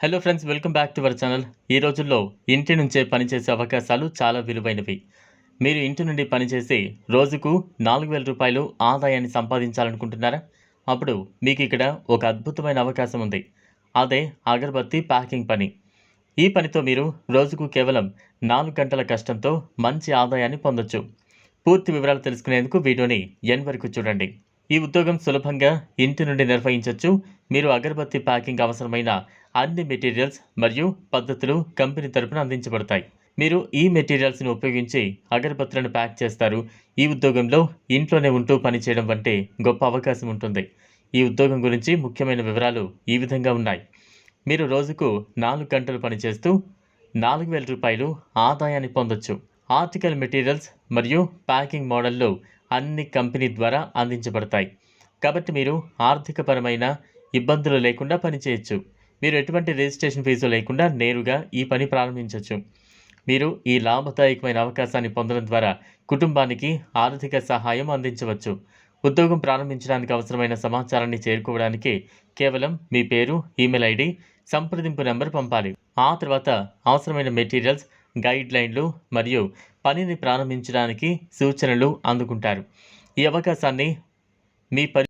Hello friends welcome back to our channel ఈ రోజుల్లో ఇంటి నుంచే పనిచేసే అవకాశాలు చాలా విలువైనవి. మీరు ఇంటి నుండి పనిచేసి రోజుకు నాలుగు వేల రూపాయలు ఆదాయాన్ని సంపాదించాలనుకుంటున్నారా? అప్పుడు మీకు ఇక్కడ ఒక అద్భుతమైన అవకాశం ఉంది. అదే అగరబత్తి ప్యాకింగ్ పని. ఈ పనితో మీరు రోజుకు కేవలం నాలుగు గంటల కష్టంతో మంచి ఆదాయాన్ని పొందొచ్చు. పూర్తి వివరాలు తెలుసుకునేందుకు వీడియోని ఎన్ వరకు చూడండి. ఈ ఉద్యోగం సులభంగా ఇంటి నుండి నిర్వహించవచ్చు మీరు అగరబత్తి ప్యాకింగ్ అవసరమైన అన్ని మెటీరియల్స్ మరియు పద్ధతులు కంపెనీ తరపున అందించబడతాయి. మీరు ఈ మెటీరియల్స్ని ఉపయోగించి అగరబత్తులను ప్యాక్ చేస్తారు. ఈ ఉద్యోగంలో ఇంట్లోనే ఉంటూ పనిచేయడం వంటి గొప్ప అవకాశం ఉంటుంది. ఈ ఉద్యోగం గురించి ముఖ్యమైన వివరాలు ఈ విధంగా ఉన్నాయి. మీరు రోజుకు నాలుగు గంటలు పనిచేస్తూ నాలుగు వేల రూపాయలు ఆదాయాన్ని పొందొచ్చు. ఆర్టికల్ మెటీరియల్స్ మరియు ప్యాకింగ్ మోడల్లో అన్ని కంపెనీ ద్వారా అందించబడతాయి. కాబట్టి మీరు ఆర్థికపరమైన ఇబ్బందులు లేకుండా పనిచేయచ్చు మీరు ఎటువంటి రిజిస్ట్రేషన్ ఫీజు లేకుండా నేరుగా ఈ పని ప్రారంభించవచ్చు మీరు ఈ లాభదాయకమైన అవకాశాన్ని పొందడం ద్వారా కుటుంబానికి ఆర్థిక సహాయం అందించవచ్చు. ఉద్యోగం ప్రారంభించడానికి అవసరమైన సమాచారాన్ని చేరుకోవడానికి కేవలం మీ పేరు ఈమెయిల్ ఐడి సంప్రదింపు నెంబర్ పంపాలి. ఆ తర్వాత అవసరమైన మెటీరియల్స్ గైడ్లైన్లు మరియు పనిని ప్రారంభించడానికి సూచనలు అందుకుంటారు. ఈ అవకాశాన్ని మీ పరి